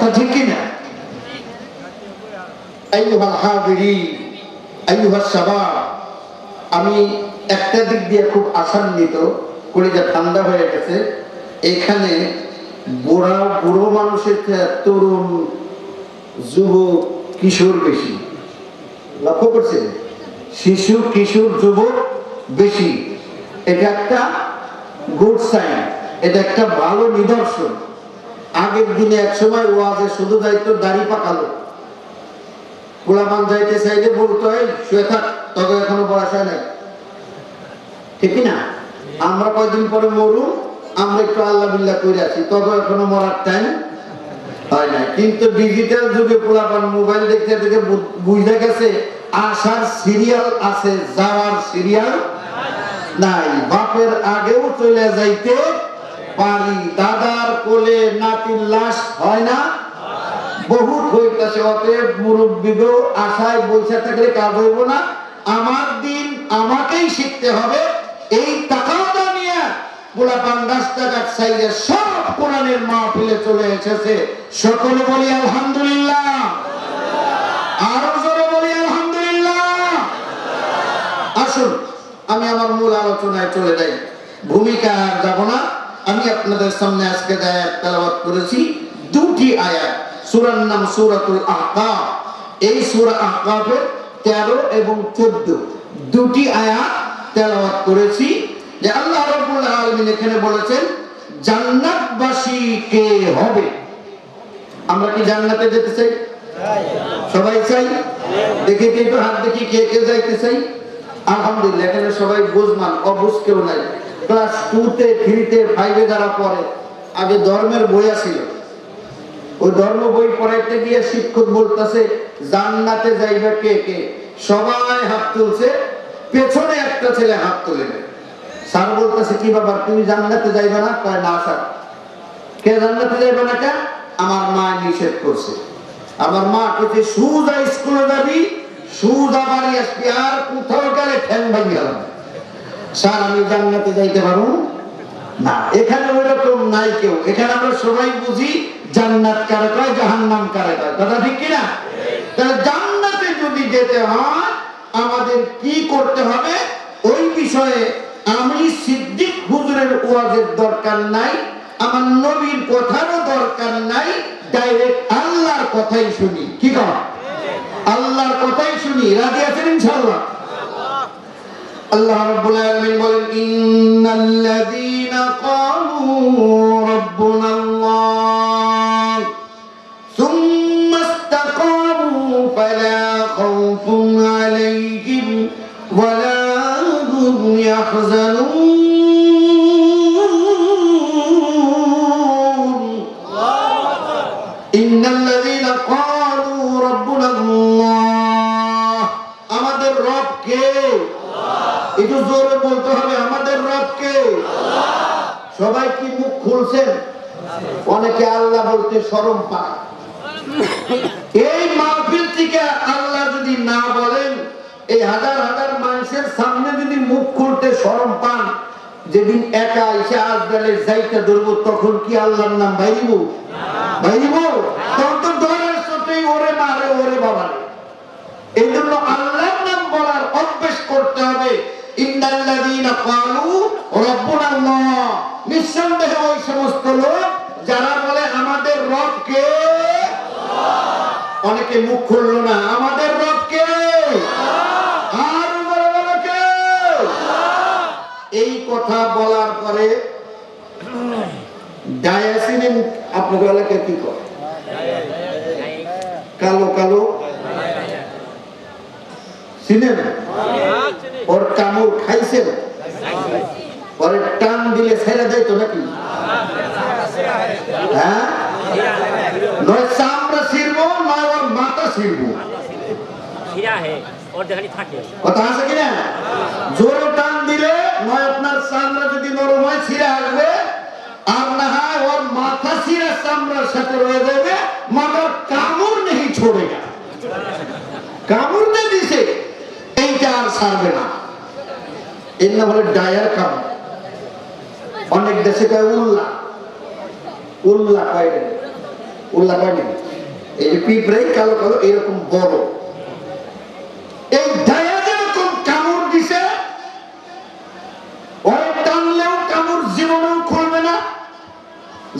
কথা ঠিক কিনা? আমি একটা দিক দিয়ে খুব আশান্বিত, কলিজা ঠান্ডা হয়ে গেছে। এখানে বুড়া, বুড়ো মানুষের তরুণ যুবক, কিশোর বেশি। লক্ষ্য করছেন? শিশু, কিশোর, যুবক বেশি। এটা একটা গুড সাইন এটা একটা ভালো নিদর্শন। আগের দিনে এক সময় ওয়াজে শুধু দায়িত্ব দাড়ি পাকালো। পোলাপান যাইতে চাইলে বলতো, এই, শুয়ে থাক তবে এখনও বয়স হয় নাই। ঠিক না আমরা পরে মরু আমরা একটু আল্লাহ বিল্লাহ করে আছি তবে এখনও মরার টাইম হয় না কিন্তু ডিজিটাল যুগে পোলাপান মোবাইল দেখতে দেখে বু- বুঝে গেছে আসার সিরিয়াল আছে যাওয়ার সিরিয়াল নাই। বাপের আগেও চলে যাইতে দাদার কোলে নাতির লাশ হয় না? বহুত হইতাছে, অতএব মুরব্বীগো আশায় বলছে থাকলে কাজ হইব না। আমার দিন আমাকেই শিখতে হবে। এই টাকাটা নিয়ে পোলাপান রাস্তাঘাট সাইডে সব কোরআনের মাহফিলে চলে এসেছে। সকলে বলি আলহামদুলিল্লাহ। আরও জোরে বলি আলহামদুলিল্লাহ। আসুন, আমি আমার মূল আলোচনায় চলে যাই। ভূমিকা আর যাব না। আমি আপনাদের সামনে আজকে আয়াত তেলাওয়াত করেছি, দুটি আয়াত, সূরার নাম সূরাতুল আহকাফ এই সূরা আহকাফের 13 এবং 14 দুটি আয়াত তেলাওয়াত করেছি যে আল্লাহ রাব্বুল আলামিন এখানে বলেছেন, জান্নাতবাসী কে হবে? আমরা কি জান্নাতে যেতে চাই? সবাই চাই? দেখে কে একটু হাত দেখি কে কে যাইতে চাই। আলহামদুলিল্লাহ, এখানে সবাই বুঝমান, অবুঝ কেউ নাই। ক্লাস টুতে থ্রিতে ফাইভে যারা পড়ে, আগে ধর্মের বই আসিল ওই ধর্ম বই পড়াইতে গিয়ে শিক্ষক বলতেছে, জান্নাতে যাইবে কে কে? সবাই হাত তুলছে, পেছনে একটা ছেলে হাত তুলে। স্যার বলতেছে, কি বাবা তুমি জান্নাতে যাইবে না? কয়, না, স্যার। কে জান্নাতে যাইবে না কেন আমার মা নিষেধ করছে। আমার মা কইছে, সুজা স্কুলে যাবি, সুজা বাড়ি আসবি, আর কোথাও গেলে ঠ্যাং ভাঙি গেলাম স্যার, আমি জান্নাতে যাইতে পারব না? এখানে ওইরকম নাই কেউ। এখানে আমরা সবাই বুঝি জান্নাত কয়, জাহান্নাম কয়। ঠিক কিনা? তাহলে জান্নাতে যদি যেতে হয়, আমাদের কি করতে হবে? ওই বিষয়ে আমি সিদ্দিক হুজুরের ওয়াজের দরকার নাই, আমার নবীর কথারও দরকার নাই ডাইরেক্ট আল্লাহর কথাই শুনি। কি কর? আল্লাহর কথাই শুনি। রাজি আছেন ইনশাআল্লাহ? الله رب العالمين قال إن الذين قالوا ربنا الله ثم استقاموا فلا خوف عليهم ولا هم يحزنون. অনেকে আল্লাহ বলতে শরম পায়। এই মাহফিল থেকে আল্লাহ যদি না বলেন, এই হাজার হাজার মানুষের সামনে যদি মুখ খুলতে শরম পান, যেদিন একা এসে আসবেলে যাইতে ধরবো, তখন কি আল্লাহর নাম বাইরিব বাইরিব তখন তো ডরের সাথেই ওরে মারে, ওরে বাবারে। এই জন্য আল্লাহর নাম বলার অভ্যেস করতে হবে। ইন্নাল্লাযীনা ক্বালু রাব্বুনা আল্লাহ নিঃসন্দেহে ওই সমস্ত লোক যারা বলে আমাদের রব কে? অনেকে মুখ খুললো না। আমাদের রব কে? এই কথা বলার পরে আপনাদের এলাকায় কি কালো কালো? চিনেন ওর কামড় পরে টান দিলে ছেড়ে দেয় তো নাকি? হ্যাঁ? নয় চামড়া ছিড়বো নয় ওর মাথা ছিড়বো। খিরা হে ওর যেখানে থাকে। কথা আছে কিনা? জোরে টান দিলে নয় আপনার চামড়া যদি নরম হয় ছিঁড়ে আসবে। আর না হয় ওর মাথা ছিঁড়ে চামড়ার সাথে রয়ে যাবে মগর কামড় নেই ছোড়ে গা কামড় দিয়ে দিছে এইটা আর ছাড়বে না। এর নাম হলো ডায়ার কামড়। অনেক দেশে কয় উল্লা উল্লা কয় উল্লা পানি এই যে কালো কালো, এরকম বড়। এই ডায়া যেরকম কামড় দিছে, ওই টানলেও কামড় জীবনেও খুলবে না।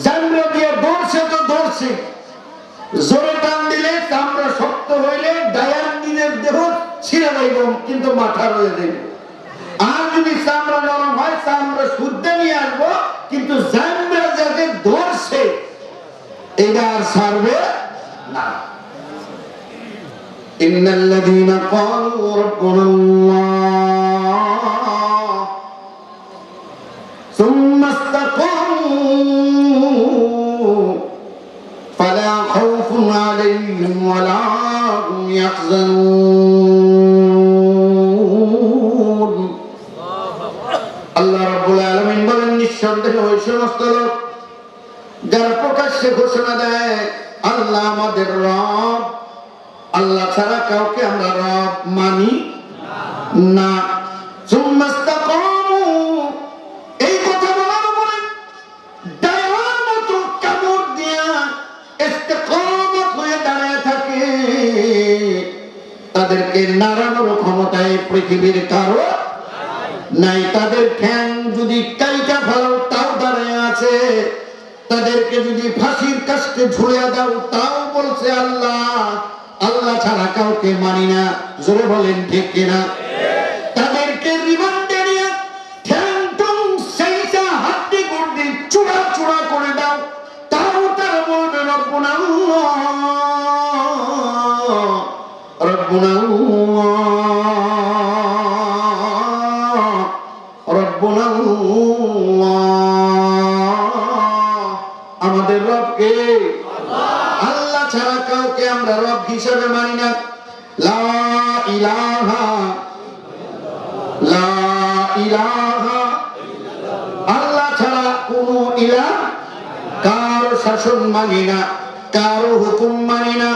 জানলা দিয়ে দৌড়ছে তো দৌড়ছে। জোরে টান দিলে চামড়া শক্ত হইলে ডায়ার নিজের দেহ ছিঁড়ে যাইব, কিন্তু মাথা রয়ে যাইব। আর যদি চামড়া নরম হয়, চামড়া শুদ্ধ নিয়ে আসব, কিন্তু ধরছে এটা আর ছাড়বে না إن الذين قالوا ربنا الله ثم استقاموا পৃথিবীর কারও? নাই, তাদের ঠ্যাং যদি কাইটা ফেলাও, তাও দাঁড়ায় আছে। তাদেরকে যদি ফাঁসির কাছে ঝুলিয়ে দাও, তাও বলছে আল্লাহ। আল্লাহ ছাড়া কাউকে মানি না। জোরে বলেন, ঠিক কিনা? কোনো ইলা কার শাসন মানি না কারও হুকুম মানি না।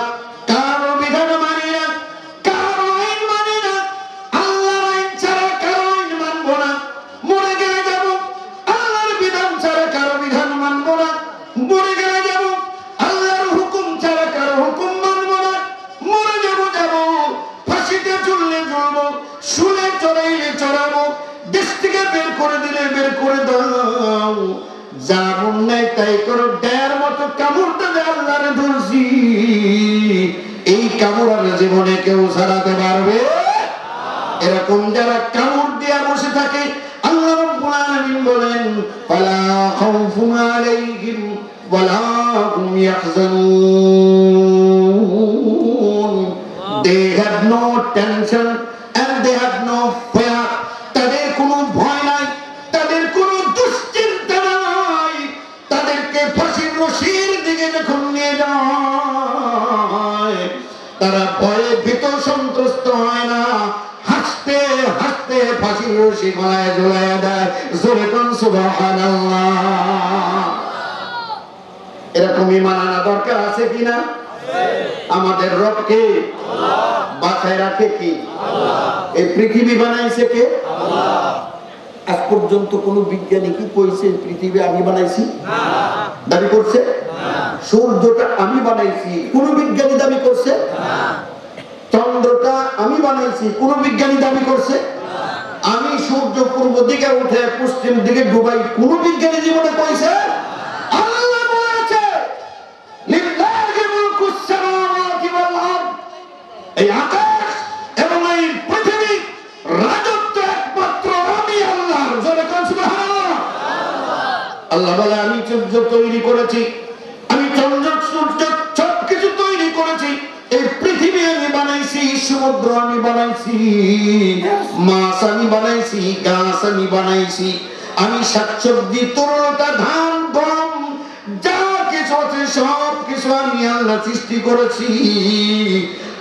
যা মন তাই করো ডের মতো কামড়টা দে আল্লাহরে ধরছি এই কামড় জীবনে কেউ সারাতে পারবে? এরকম যারা কামড় দিয়া বসে থাকে, আল্লাহ রাব্বুল বলেন, ফালা খাউফুন আলাইহিম ওয়ালা হুম ইয়াহজানুন। They have no tension and they have রশির দিকে যখন নিয়ে যায়, তারা ভয়ে ভীত সন্ত্রস্ত হয় না। হাসতে হাসতে ফাঁসির রশি গলায় ঝুলাইয়া দেয়। জোরে কোন এরকম ইমান আনা দরকার আছে কিনা আমাদের রবকে বাঁচায় রাখে কি? এই পৃথিবী বানাইছে কে? আজ পর্যন্ত কোন বিজ্ঞানী কি কইছে পৃথিবী আমি বানাইছি? দাবি করছে? সূর্যটা আমি বানাইছি, কোন বিজ্ঞানী দাবি করছে? চন্দ্রটা আমি বানাইছি, কোন বিজ্ঞানী দাবি করছে? আমি সূর্য পূর্ব দিকে উঠে পশ্চিম দিকে ডুবাই, কোন বিজ্ঞানী জীবনে কইছে? এই আল্লাহ বলে, আমি সূর্য তৈরি করেছি। আমি চন্দ্র সূর্য সবকিছু তৈরি করেছি। এই পৃথিবী আমি বানাইছি, সমুদ্র আমি বানাইছি, মাছ আমি বানাইছি, গাছ আমি বানাইছি। আমি শাকসবজি, তরলতা, ধান, গম, যা কিছু আছে সব কিছু আমি আল্লাহ সৃষ্টি করেছি।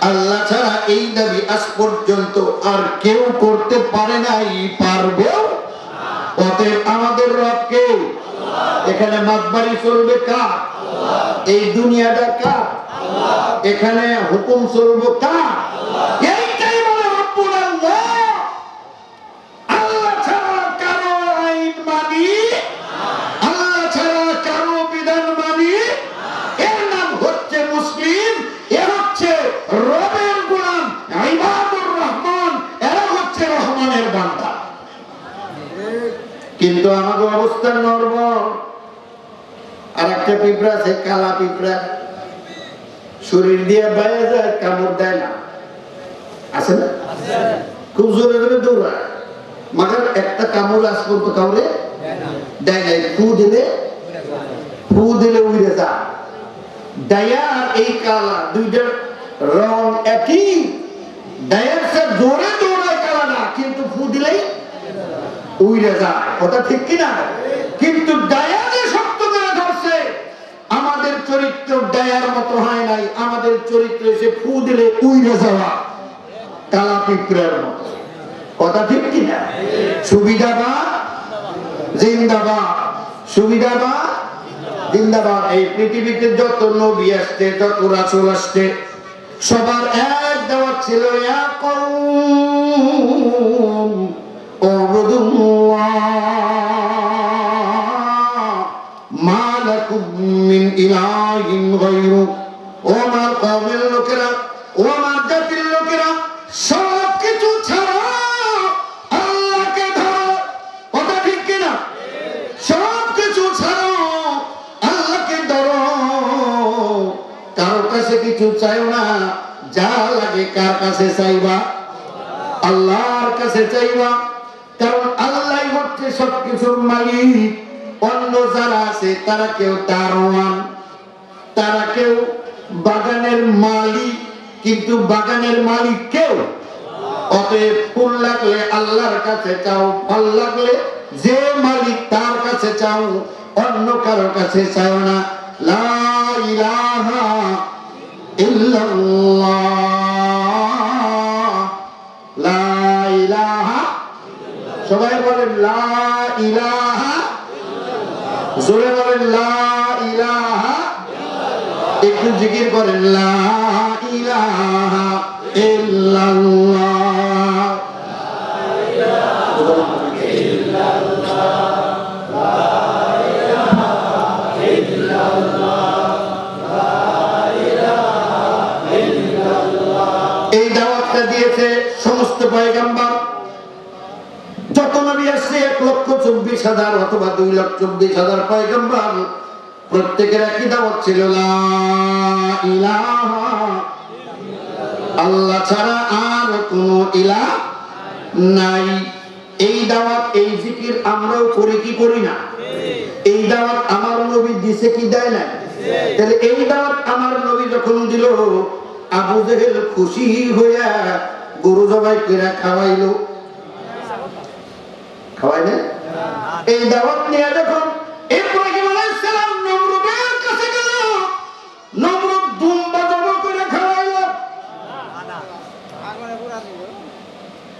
আল্লাহ ছাড়া এই দাবি আজ পর্যন্ত আর কেউ করতে পারে নাই পারবেও অতএব আমাদের রবকে এখানে মাতবাড়ি চলবে কার? এই দুনিয়াটা কার? এখানে হুকুম চলবে কার? আরেকটা পিঁপড়া আছে, কালা পিঁপড়া। শরীর দিয়ে বাইরে যায়, কামড় দেয় না। আছে না? খুব জোরে জোরে দৌড়ায়। মাগার একটা কামড় আজ পর্যন্ত কাউরে দেয় নাই। ফু দিলে ফু দিলে উড়ে যা ডায়া আর এই কালা দুইটার রং একই। ডায়ার সে জোরে দৌড়ায় কালাটা কিন্তু ফু দিলেই উড়ে যায়। কথা ঠিক কিনা? কিন্তু ডায়া যে শক্ত করে ধরছে, আমাদের চরিত্র ডায়ার মতো হয় নাই, আমাদের চরিত্র এসে ফু দিলে উড়ে যাওয়া কালা পিঁপড়ার মতো। কথা ঠিক কিনা? সুবিধাবাদ? জিন্দাবাদ। সুবিধাবাদ? জিন্দাবাদ। এই পৃথিবীতে যত নবী আসছে, যত রাসূল আসছে, সবার এক দাওয়াত ছিল, ইয়া ইলাহিন গায়রু। ও কওমের লোকেরা, ও জাতির লোকেরা সব কিছু ছাড়া আল্লাহকে ধরো। কথা ঠিক কিনা? সব কিছু ছাড়ো আল্লাহকে ধরো। কারও কাছে কিছু চাইও না, যা লাগে কার কাছে চাইবা? আল্লাহর কাছে চাইবা। কারণ আল্লাহ হচ্ছে সবকিছুর মালিক। অন্য যারা আছে, তারা কেউ দারোয়ান, তারা কেউ বাগানের মালিক, কিন্তু বাগানের মালিক কেউ? অতএব ফুল লাগলে আল্লাহর কাছে চাও, ফল লাগলে যে মালিক তার কাছে চাও, অন্য কারও কাছে চাও না। সবাই বলেন লা ইলাহা জোরে বলেন লা ইলাহা একটু জিকির করেন লা চব্বিশ হাজার পয়গাম্বার, প্রত্যেকের একই দাওয়াত ছিল আল্লাহ ছাড়া আর কোনো ইলা নাই। এই দাওয়াত, এই জিকির আমরাও করি, কি করি না? এই দাওয়াত আমার নবী দিছে কি দেয় না তাহলে এই দাওয়াত আমার নবী যখন দিল, আবু জেহেল খুশি হইয়া গরু জবাই করে খাওয়াইলো। খাওয়াই না এই দাওয়াত নিয়ে যখন ইব্রাহিম আলাইহিস সালাম নমরুদের কাছে গেল। নমরুদ দুম্বা জবাই করে খাওয়াইলো।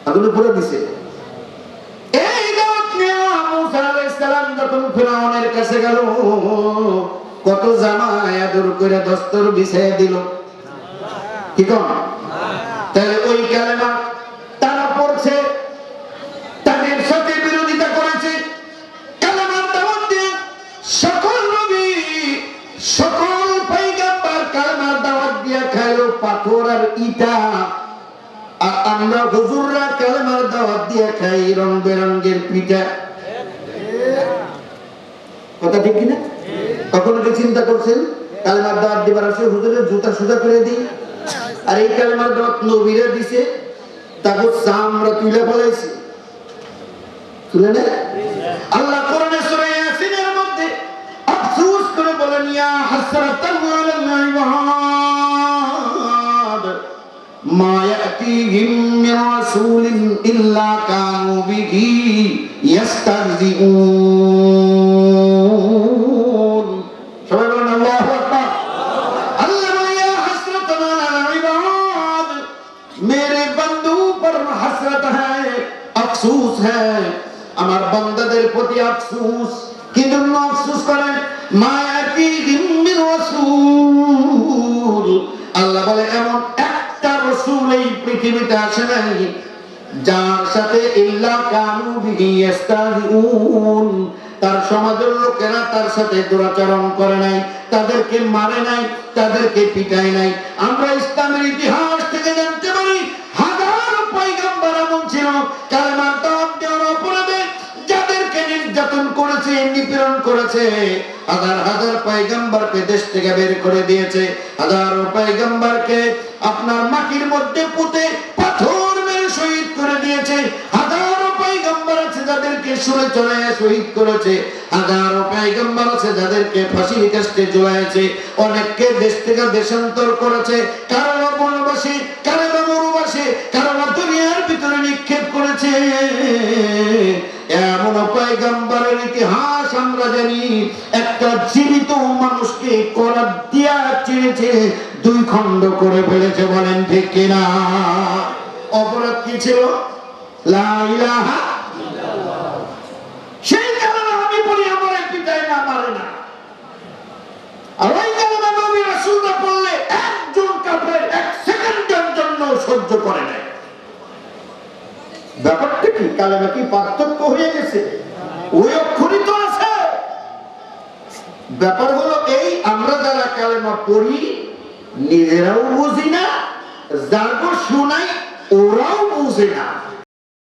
আগুনে পুরো দিছে। এই দাওয়াত নিয়ে মুসা আলাইহিস সালাম যখন ফিরাউনের কাছে গেল, কত জামায় আদর করে দস্তর বিছায় দিল। কি কোন আর ইটা। আর আমরা হুজুররা কালেমার দাওয়াত দিয়ে খাই রং বেরঙ্গের পিঠা। কথা ঠিক কিনা? কখনো কি চিন্তা করছেন? কালেমার দাওয়াত দিবার আসে হুজুরের জুতা সোজা করে দিই। আর এই কালেমার দাওয়াত নবীরা দিছে তারপর চামড়া তুলে ফেলাইছে। তুলে না। আল্লাহ কোরআনে সূরা ইয়াসিনের মধ্যে আফসোস করে বলেন, ইয়া হাসরাতান আলাল ইবাদ ما يأتيهم من رسول إلا كانوا به يستهزئون সবাই বলেন, আল্লাহু আকবার। আল্লাহ ইয়া হাসরাতান আলা ইবাদ মেরে বান্দো পর হাসরাত হ্যায়, আফসোস হ্যায়। আমার বান্দাদের প্রতি আফসোস। কি জন্য আফসোস করেন মায়াতি দিম্মির রাসূল। আল্লাহ বলে, এমন পৃথিবীতে আসে নাই। যার সাথে ইল্লা কানু তার সমাজের লোকেরা তার সাথে দুরাচরণ করে নাই, তাদেরকে মারে নাই, তাদেরকে পিটায় নাই। আমরা ইসলামের ইতিহাস থেকে জানতে পারি, হাজার পয়গাম্বার এমন ছিল, কালেমার দেওয়ার অপরাধে যাদেরকে নির্যাতন করেছে, নিপীড়ন করেছে, হাজার হাজার দেশ থেকে বের করে দিয়েছে, হাজারো পয়গম্বরকে আপনার মাটির মধ্যে দিয়েছে। হাজারো পয়গম্বর আছে যাদেরকে সুরে চলে শহীদ করেছে। হাজারো পয়গম্বর আছে যাদেরকে ফাঁসির কাস্টে ঝুলাইছে অনেককে দেশ থেকে দেশান্তর করেছে। কারও বনবাসী কারও মরুবাসী কারও দুনিয়ার ভিতরে নিক্ষেপ করেছে। এমন পয়গম্বরের ইতিহাস আমরা জানি, একটা জীবিত মানুষকে করার দিয়া চিনেছে, দুই খণ্ড করে ফেলেছে বলেন ঠিক কিনা? অপরাধ কি ছিল? সেই কারণে আমি বলি, আমার এক পিতায় না মারে না। আর ওই কারণে নবী রাসূলরা বললে, একজন কাফের এক সেকেন্ডের জন্য সহ্য করে নাই। ব্যাপারটা কি? কালেমা কি পার্থক্য হয়ে গেছে? ওই অক্ষরই তো আছে। ব্যাপার হলো এই, আমরা যারা কালেমা পড়ি, নিজেরাও বুঝি না যারপর শোনাই, ওরাও বুঝে না।